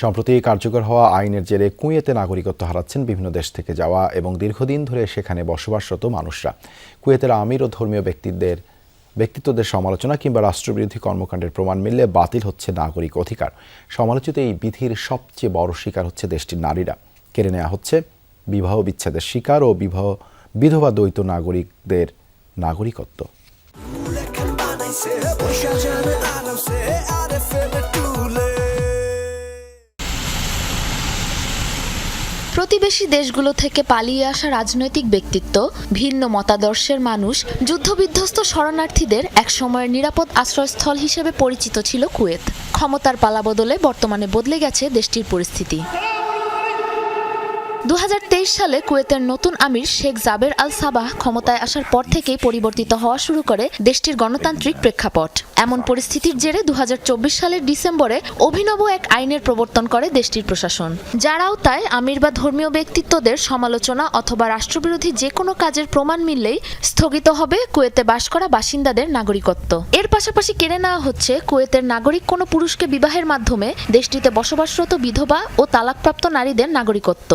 সম্প্রতি কার্যকর হওয়া আইনের জেরে কুয়েতে নাগরিকত্ব হারাচ্ছেন বিভিন্ন দেশ থেকে যাওয়া এবং দীর্ঘদিন ধরে সেখানে বসবাসরত মানুষরা। কুয়েতের আমির ও ধর্মীয় ব্যক্তিদের, ব্যক্তিত্বদের সমালোচনা কিংবা রাষ্ট্রবিরোধী কর্মকাণ্ডের প্রমাণ মিললে বাতিল হচ্ছে নাগরিক অধিকার। সমালোচিত এই বিধির সবচেয়ে বড় শিকার হচ্ছে দেশটির নারীরা। কেড়ে নেওয়া হচ্ছে বিবাহ বিচ্ছেদের শিকার ও বিবাহ বিধবা দ্বৈত নাগরিকদের নাগরিকত্ব। প্রতিবেশী দেশগুলো থেকে পালিয়ে আসা রাজনৈতিক ব্যক্তিত্ব, ভিন্ন মতাদর্শের মানুষ, যুদ্ধবিধ্বস্ত শরণার্থীদের একসময়ের নিরাপদ আশ্রয়স্থল হিসেবে পরিচিত ছিল কুয়েত। ক্ষমতার পালা বদলে বর্তমানে বদলে গেছে দেশটির পরিস্থিতি। দু হাজার তেইশ সালে কুয়েতের নতুন আমির শেখ জাবের আল সাবাহ ক্ষমতায় আসার পর থেকেই পরিবর্তিত হওয়া শুরু করে দেশটির গণতান্ত্রিক প্রেক্ষাপট। এমন পরিস্থিতির জেরে দু হাজার চব্বিশ সালের ডিসেম্বরে অভিনব এক আইনের প্রবর্তন করে দেশটির প্রশাসন। যারাও তাই আমির বা ধর্মীয় ব্যক্তিত্বদের সমালোচনা অথবা রাষ্ট্রবিরোধী যে কোনো কাজের প্রমাণ মিললেই স্থগিত হবে কুয়েতে বাস করা বাসিন্দাদের নাগরিকত্ব। এর পাশাপাশি কেড়ে নেওয়া হচ্ছে কুয়েতের নাগরিক কোনো পুরুষকে বিবাহের মাধ্যমে দেশটিতে বসবাসরত বিধবা ও তালাকপ্রাপ্ত নারীদের নাগরিকত্ব।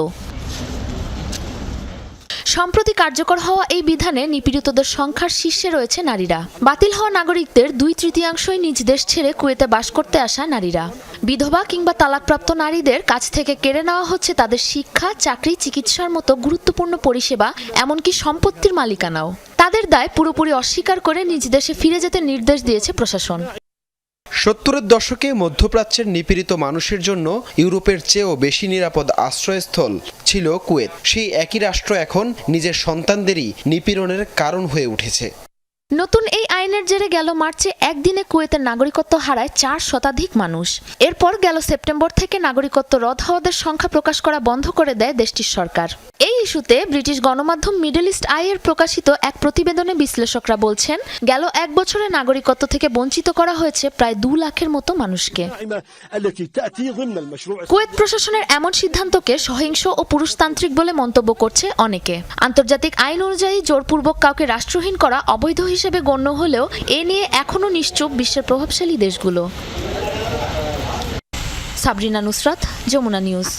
সম্প্রতি কার্যকর হওয়া এই বিধানে নিপীড়িতদের সংখ্যার শীর্ষে রয়েছে নারীরা। বাতিল হওয়া নাগরিকদের দুই তৃতীয়াংশই নিজ দেশ ছেড়ে কুয়েতে বাস করতে আসা নারীরা। বিধবা কিংবা তালাকপ্রাপ্ত নারীদের কাছ থেকে কেড়ে নেওয়া হচ্ছে তাদের শিক্ষা, চাকরি, চিকিৎসার মতো গুরুত্বপূর্ণ পরিষেবা, এমনকি সম্পত্তির মালিকানাও। তাদের দায় পুরোপুরি অস্বীকার করে নিজ দেশে ফিরে যেতে নির্দেশ দিয়েছে প্রশাসন। সত্তরের দশকে মধ্যপ্রাচ্যের নিপীড়িত মানুষের জন্য ইউরোপের চেয়েও বেশি নিরাপদ আশ্রয়স্থল ছিল কুয়েত। সেই একই রাষ্ট্র এখন নিজের সন্তানদেরই নিপীড়নের কারণ হয়ে উঠেছে। নতুন আইনের জেরে গেল মার্চে একদিনে কুয়েতের নাগরিকত্ব হারায় চার শতাধিক মানুষ। এরপর গেল সেপ্টেম্বর থেকে নাগরিকত্ব রদ হওয়াদের সংখ্যা প্রকাশ করা বন্ধ করে দেয় দেশটির সরকার। এই ইস্যুতে ব্রিটিশ গণমাধ্যম মিডল ইস্ট আইয়ের প্রকাশিত এক প্রতিবেদনে বিশ্লেষকরা বলছেন, গেল এক বছরে নাগরিকত্ব থেকে বঞ্চিত করা হয়েছে প্রায় দু লাখের মতো মানুষকে। কুয়েত প্রশাসনের এমন সিদ্ধান্তকে সহিংস ও পুরুষতান্ত্রিক বলে মন্তব্য করছে অনেকে। আন্তর্জাতিক আইন অনুযায়ী জোরপূর্বক কাউকে রাষ্ট্রহীন করা অবৈধ হিসেবে গণ্য হলেও হলেও এ নিয়ে এখনও নিশ্চুপ বিশ্বের প্রভাবশালী দেশগুলো। সাবরিনা নুসরাত যমুনা নিউজ।